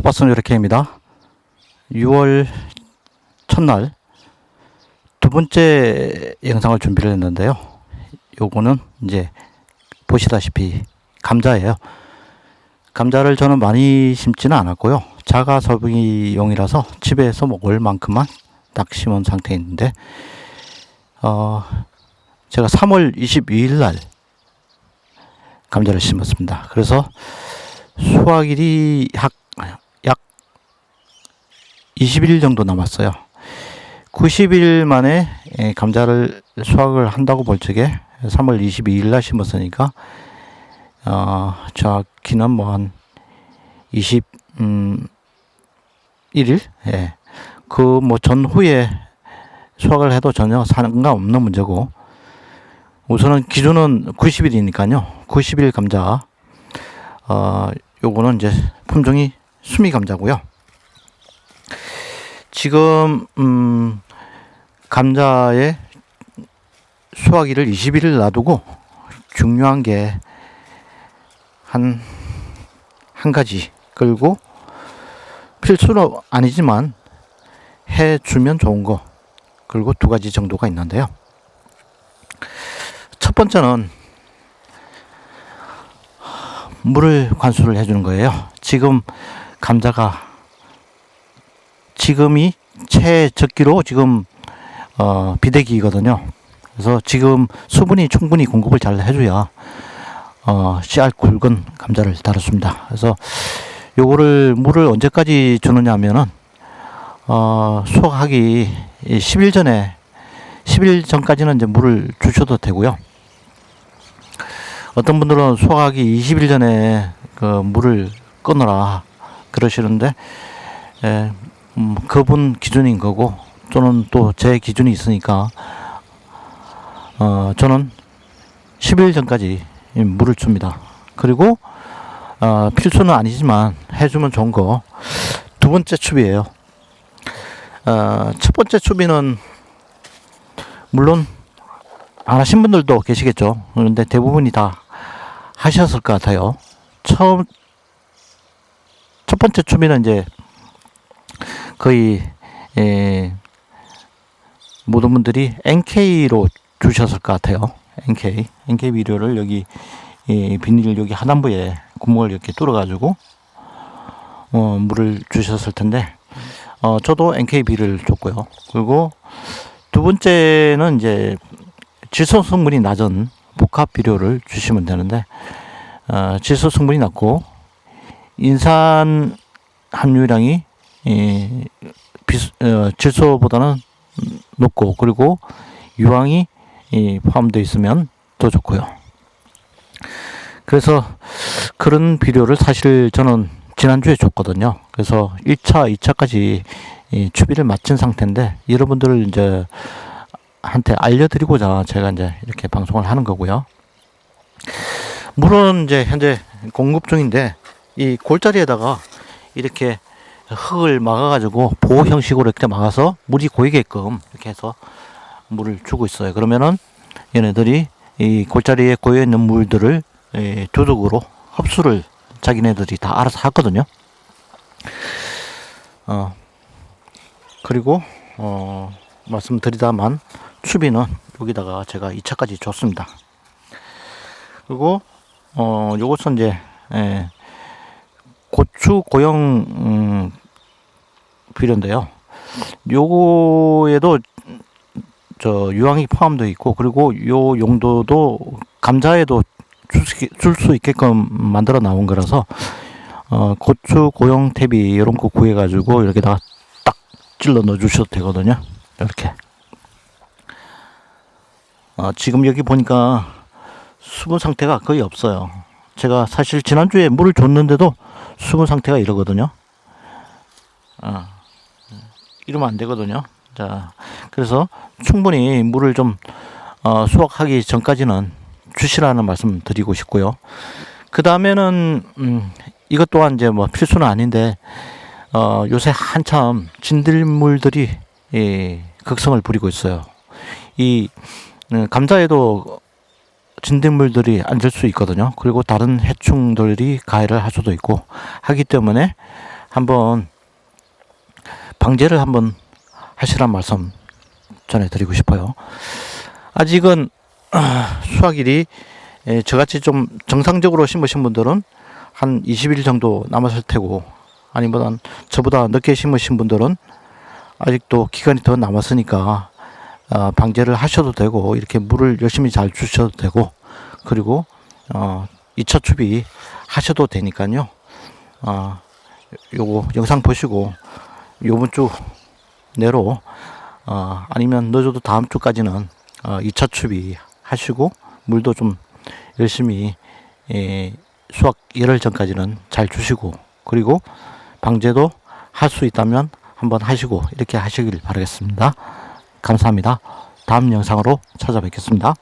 투파슨 요렇게입니다. 6월 첫날 두 번째 영상을 준비를 했는데요. 요거는 이제 보시다시피 감자예요. 감자를 저는 많이 심지는 않았고요. 자가 설비용이라서 집에서 먹을 만큼만 딱 심은 상태인데, 어, 제가 3월 22일 날 감자를 심었습니다. 그래서 수확일이 약, 약 20일 정도 남았어요. 90일 만에 예, 감자를 수확을 한다고 볼 적에 3월 22일 날 심었으니까 어, 정확히는 뭐한 20, 음, 1일? 예. 그 뭐 전후에 수확을 해도 전혀 상관없는 문제고 우선은 기준은 90일이니까요. 90일 감자. 어, 요거는 이제 품종이 수미 감자고요. 지금 음, 감자의 수확일을 20일을 놔두고 중요한 게 한 한 가지 끌고 필수는 아니지만 해 주면 좋은 거 그리고 두 가지 정도가 있는데요. 첫 번째는 물을 관수를 해주는 거예요. 지금 감자가 지금이 최적기로 지금 어, 비대기거든요. 그래서 지금 수분이 충분히 공급을 잘 해줘야 어, 씨알 굵은 감자를 다뤘습니다. 그래서 요거를 물을 언제까지 주느냐 하면은 어, 수확하기 10일 전에 10일 전까지는 이제 물을 주셔도 되고요. 어떤 분들은 수확하기 20일 전에 그 물을 끊어라 그러시는데 에, 음, 그분 기준인 거고 또는 또 제 기준이 있으니까 어, 저는 10일 전까지 이 물을 줍니다. 그리고 어, 필수는 아니지만 해주면 좋은 거 두 번째 추비예요. 어, 첫 번째 추비는 물론 안 하신 분들도 계시겠죠. 그런데 대부분이 다 하셨을 것 같아요. 처음 첫 번째 추비는 이제 거의 예, 모든 분들이 NK로 주셨을 것 같아요. NK, NK 비료를 여기 이 비닐 여기 하단부에 구멍을 이렇게 뚫어가지고 어, 물을 주셨을 텐데 어, 저도 NK 비를 줬고요. 그리고 두 번째는 이제 질소 성분이 낮은 복합 비료를 주시면 되는데 어, 질소 성분이 낮고 인산 함유량이 이, 비수, 어, 질소보다는 높고 그리고 유황이 이, 포함되어 있으면 더 좋고요. 그래서 그런 비료를 사실 저는 지난주에 줬거든요. 그래서 1차, 2차까지 이 추비를 마친 상태인데 여러분들을 이제 한테 알려드리고자 제가 이제 이렇게 방송을 하는 거고요. 물은 이제 현재 공급 중인데 이 골짜리에다가 이렇게 흙을 막아가지고 보호 형식으로 이렇게 막아서 물이 고이게끔 이렇게 해서 물을 주고 있어요. 그러면은 얘네들이 이 골짜리에 고여 있는 물들을 이 두둑으로 흡수를 자기네들이 다 알아서 하거든요. 어 그리고 어 말씀드리다만 추비는 여기다가 제가 2차까지 줬습니다. 그리고 어 요것은 이제 예, 고추 고형 음, 비료인데요. 요거에도 저 유황이 포함되어 있고 그리고 요 용도도 감자에도 줄 수 있게끔 만들어 나온 거라서 어, 고추 고형 탭이 이런 거 구해 가지고 이렇게다가 딱 찔러 넣어 주셔도 되거든요. 이렇게. 어, 지금 여기 보니까 수분 상태가 거의 없어요. 제가 사실 지난주에 물을 줬는데도 수분 상태가 이러거든요. 어, 이러면 안 되거든요. 자, 그래서 충분히 물을 좀 어, 수확하기 전까지는 주시라는 말씀 드리고 싶고요. 그 다음에는 음, 이것 또한 이제 뭐 필수는 아닌데 어, 요새 한참 진들물들이 이, 극성을 부리고 있어요. 이 음, 감자에도 진딧물들이 앉을 수 있거든요. 그리고 다른 해충들이 가해를 할 수도 있고 하기 때문에 한번 방제를 한번 하시란 말씀 전해드리고 싶어요. 아직은 아, 수확일이 에, 저같이 좀 정상적으로 심으신 분들은 한 20일 정도 남았을 테고 아니면 저보다 늦게 심으신 분들은 아직도 기간이 더 남았으니까 어, 방제를 하셔도 되고 이렇게 물을 열심히 잘 주셔도 되고 그리고 어, 2차 추비 하셔도 되니까요. 어, 요거 영상 보시고 요번 주 내로 어, 아니면 늦어도 다음 주까지는 어, 2차 추비 하시고 물도 좀 열심히 예, 수확 열흘 전까지는 잘 주시고 그리고 방제도 할 수 있다면 한번 하시고 이렇게 하시길 바라겠습니다. 감사합니다. 다음 영상으로 찾아뵙겠습니다.